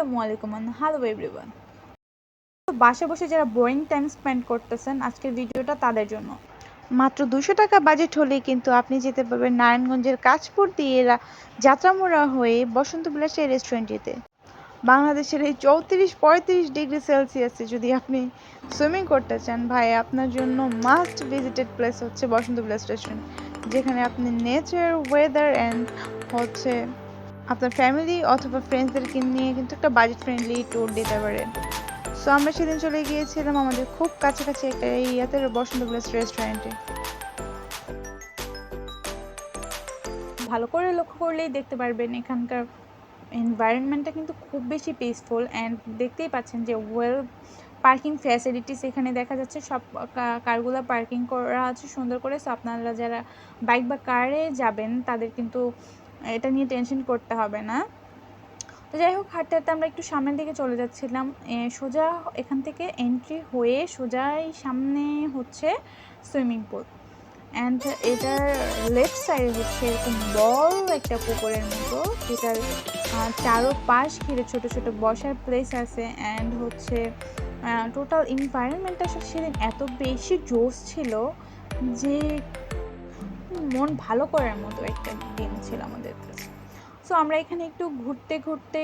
আসসালামু আলাইকুম hello everyone বাসে বসে যারা বোরিং টাইম স্পেন্ড করতেছেন আজকের ভিডিওটা তাদের জন্য। মাত্র দুশো টাকা বাজেট হলেই কিন্তু আপনি যেতে পারবেন নারায়ণগঞ্জের কাঁচপুর দিয়ে যাত্রামোড়া হয়ে বসন্ত বিলাসের রেস্টুরেন্টটিতে বাংলাদেশের এই চৌত্রিশ পঁয়ত্রিশ ডিগ্রি সেলসিয়াসে যদি আপনি সুইমিং করতে চান, ভাই, আপনার জন্য মাস্ট ভিজিটেড প্লেস হচ্ছে বসন্ত বিলাস রেস্টুরেন্ট যেখানে আপনি নেচার ওয়েদার অ্যান্ড হচ্ছে আপনার ফ্যামিলি অথবা ফ্রেন্ডসদেরকে নিয়ে কিন্তু একটা বাজেট ফ্রেন্ডলি ট্যুর দিতে পারেন সো আমরা সেদিন চলে গিয়েছিলাম আমাদের খুব কাছাকাছি একটা এই ইয়াতে, বসন্ত বিলাস রেস্টুরেন্টে ভালো করে লক্ষ্য করলেই দেখতে পারবেন, এখানকার এনভায়রনমেন্টটা কিন্তু খুব বেশি পিসফুল অ্যান্ড দেখতেই পাচ্ছেন যে ওয়েল পার্কিং ফ্যাসিলিটিস এখানে দেখা যাচ্ছে, সব কারগুলো পার্কিং করা আছে সুন্দর করে। সো আপনারা যারা বাইক বা কারে যাবেন, তাদের কিন্তু এটা নিয়ে টেনশন করতে হবে না। তো যাই হোক, হাঁটতে হাঁটতে আমরা একটু সামনের দিকে চলে যাচ্ছিলাম। সোজা এখান থেকে এন্ট্রি হয়ে সোজাই সামনে হচ্ছে সুইমিং পুল অ্যান্ড এটার লেফট সাইডে হচ্ছে এরকম বড় একটা পুকুরের মতো, যেটার চারো পাশ ঘিরে ছোট ছোট বসার প্লেস আছে। অ্যান্ড হচ্ছে টোটাল এনভায়রনমেন্টটা সেদিন এত বেশি জোস ছিল যে মন ভালো করার মতো একটা দিন ছিল আমাদের কাছে। সো আমরা এখানে একটু ঘুরতে ঘুরতে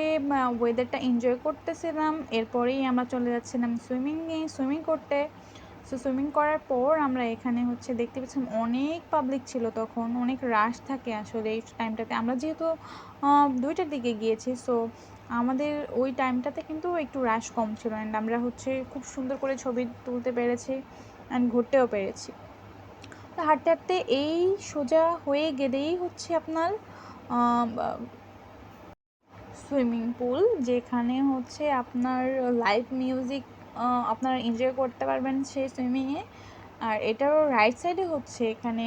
ওয়েদারটা এনজয় করতেছিলাম। এরপরেই আমরা চলে যাচ্ছিলাম সুইমিংয়ে সুইমিং করতে। সো সুইমিং করার পর আমরা এখানে হচ্ছে দেখতে পাচ্ছিলাম অনেক পাবলিক ছিল তখন, অনেক রাশ থাকে আসলে এই টাইমটাতে আমরা যেহেতু দুইটার দিকে গিয়েছি সো আমাদের ওই টাইমটাতে কিন্তু একটু রাশ কম ছিল। অ্যান্ড আমরা হচ্ছে খুব সুন্দর করে ছবি তুলতে পেরেছি অ্যান্ড ঘুরতেও পেরেছি। তো হাঁটতে হাঁটতে এই সোজা হয়ে গেলেই হচ্ছে আপনার সুইমিং পুল, যেখানে হচ্ছে আপনার লাইভ মিউজিক আপনারা এনজয় করতে পারবেন সেই সুইমিংয়ে আর এটারও রাইট সাইডে হচ্ছে এখানে,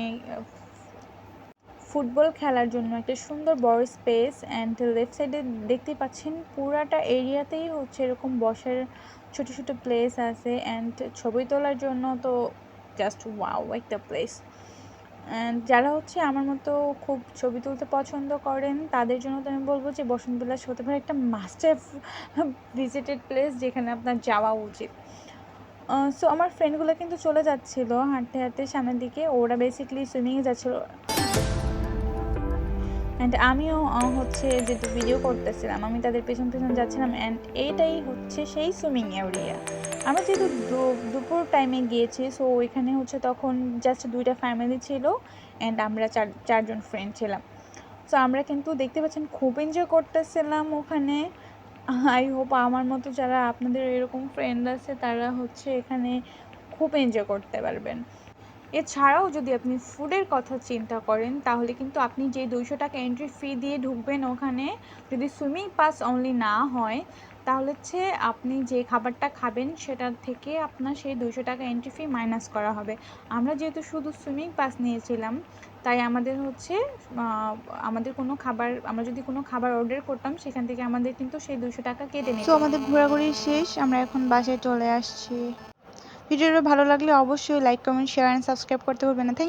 ফুটবল খেলার জন্য একটা সুন্দর বড় স্পেস অ্যান্ড লেফট সাইডে দেখতেই পাচ্ছেন পুরাটা এরিয়াতেই হচ্ছে এরকম বসার ছোট ছোট প্লেস আছে অ্যান্ড ছবি তোলার জন্য তো জাস্ট ওয়াও একটা প্লেস যারা হচ্ছে আমার মতো খুব ছবি তুলতে পছন্দ করেন, তাদের জন্য তো আমি বলব যে বসন্ত বিলাস হতে পারে একটা মাস্টার ভিজিটেড প্লেস যেখানে আপনার যাওয়া উচিত। সো আমার ফ্রেন্ডগুলো কিন্তু চলে যাচ্ছিল হাঁটতে হাঁটতে সামনের দিকে, ওরা বেসিকলি সুইমিংয়ে যাচ্ছিল। অ্যান্ড আমিও হচ্ছে যেহেতু ভিডিও করতেছিলাম, আমি তাদের পেছন পেছন যাচ্ছিলাম অ্যান্ড এইটাই হচ্ছে সেই সুইমিং এরিয়া আমরা যেহেতু দুপুর টাইমে গিয়েছি সো ওইখানে হচ্ছে তখন জাস্ট দুইটা ফ্যামিলি ছিল অ্যান্ড আমরা চার, চারজন ফ্রেন্ড ছিলাম। সো আমরা কিন্তু দেখতে পাচ্ছেন খুব এনজয় করতেছিলাম ওখানে। আই হোপ আমার মতো যারা আপনাদের এরকম ফ্রেন্ড আছে, তারা হচ্ছে এখানে খুব এনজয় করতে পারবেন। এছাড়াও যদি আপনি ফুডের কথা চিন্তা করেন, তাহলে কিন্তু আপনি যে দুইশো টাকা এন্ট্রি ফি দিয়ে ঢুকবেন ওখানে, যদি সুইমিং পাস অনলি না হয় তাহলে হচ্ছে আপনি যে খাবারটা খাবেন সেটার থেকে আপনার সেই দুশো টাকা এন্ট্রি ফি মাইনাস করা হবে। আমরা যেহেতু শুধু সুইমিং পাস নিয়েছিলাম, তাই আমাদের হচ্ছে আমাদের কোনো খাবার, আমরা যদি কোনো খাবার অর্ডার করতাম, সেখান থেকে আমাদের কিন্তু সেই দুশো টাকা কেটে নিত। আমাদের ঘোরাঘুরি শেষ, আমরা এখন বাসায় চলে আসছি। ভিডিওটা ভালো লাগলে অবশ্যই like comment share and subscribe করতে ভুলবেন না। থ্যাংক